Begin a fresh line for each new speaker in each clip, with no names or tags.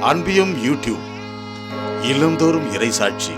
அன்பியும் YouTube இல்லந்தோறும் இறைசாட்சி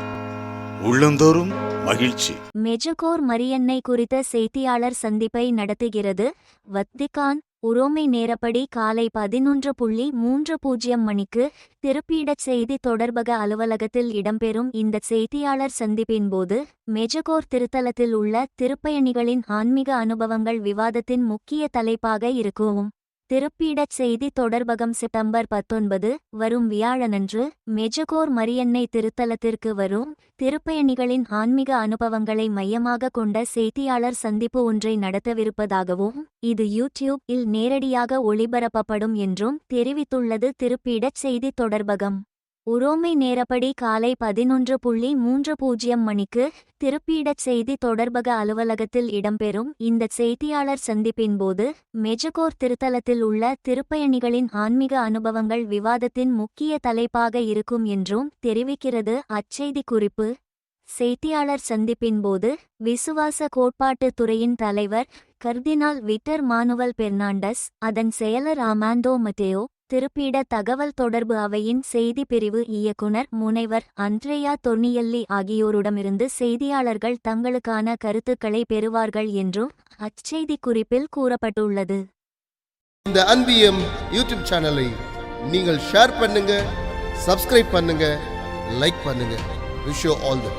உள்ளந்தோறும் மகிழ்ச்சி.
மெஜகோர் மரியன்னை குறித்த செய்தியாளர் சந்திப்பை நடத்துகிறது வத்திகான். உரோமை நேரப்படி காலை பதினொன்று புள்ளி மூன்று பூஜ்ஜியம் மணிக்கு திருப்பீடச் செய்தி தொடர்பக அலுவலகத்தில் இடம்பெறும் இந்த செய்தியாளர் சந்திப்பின் போது மெஜகோர் திருத்தலத்தில் உள்ள திருப்பயணிகளின் ஆன்மீக அனுபவங்கள் விவாதத்தின் முக்கிய தலைப்பாக இருக்கும். திருப்பீடச் செய்தி தொடர்பகம் செப்டம்பர் பத்தொன்பது வரும் வியாழனன்று மெஜகோர் மரியன்னை திருத்தலத்திற்கு வரும் திருப்பயணிகளின் ஆன்மீக அனுபவங்களை மையமாக கொண்ட செய்தியாளர் சந்திப்பு ஒன்றை நடத்தவிருப்பதாகவும் இது யூடியூப் இல் நேரடியாக ஒளிபரப்பப்படும் என்றும் தெரிவித்துள்ளது திருப்பீடச் செய்தி தொடர்பகம். உரோமை நேரப்படி காலை பதினொன்று புள்ளி மூன்று பூஜ்ஜியம் மணிக்கு திருப்பீடச் செய்தி தொடர்பக அலுவலகத்தில் இடம்பெறும் இந்த செய்தியாளர் சந்திப்பின் போது மெஜகோர் திருத்தலத்தில் உள்ள திருப்பயணிகளின் ஆன்மீக அனுபவங்கள் விவாதத்தின் முக்கிய தலைப்பாக இருக்கும் என்றும் தெரிவிக்கிறது. அச்செய்தி குறிப்பு செய்தியாளர் சந்திப்பின் போது விசுவாச கோட்பாட்டுத் துறையின் தலைவர் கர்தினால் விட்டர் மானுவல் பெர்னாண்டஸ் அதன் செயலர் அமாண்டோ மட்டேயோ திருப்பீட தகவல் தொடர்பு அவையின் செய்தி பிரிவு இயக்குனர் முனைவர் அன்ட்ரேயா தொன்னியல்லி ஆகியோரிடமிருந்து செய்தியாளர்கள் தங்களுக்கான கருத்துக்களை பெறுவார்கள் என்றும் அச்செய்தி குறிப்பில் கூறப்பட்டுள்ளது.
இந்த அன்பியம் யூடியூப் சேனலை நீங்கள் ஷேர் பண்ணுங்க சப்ஸ்கிரைப் பண்ணுங்க லைக் பண்ணுங்க. Wish all the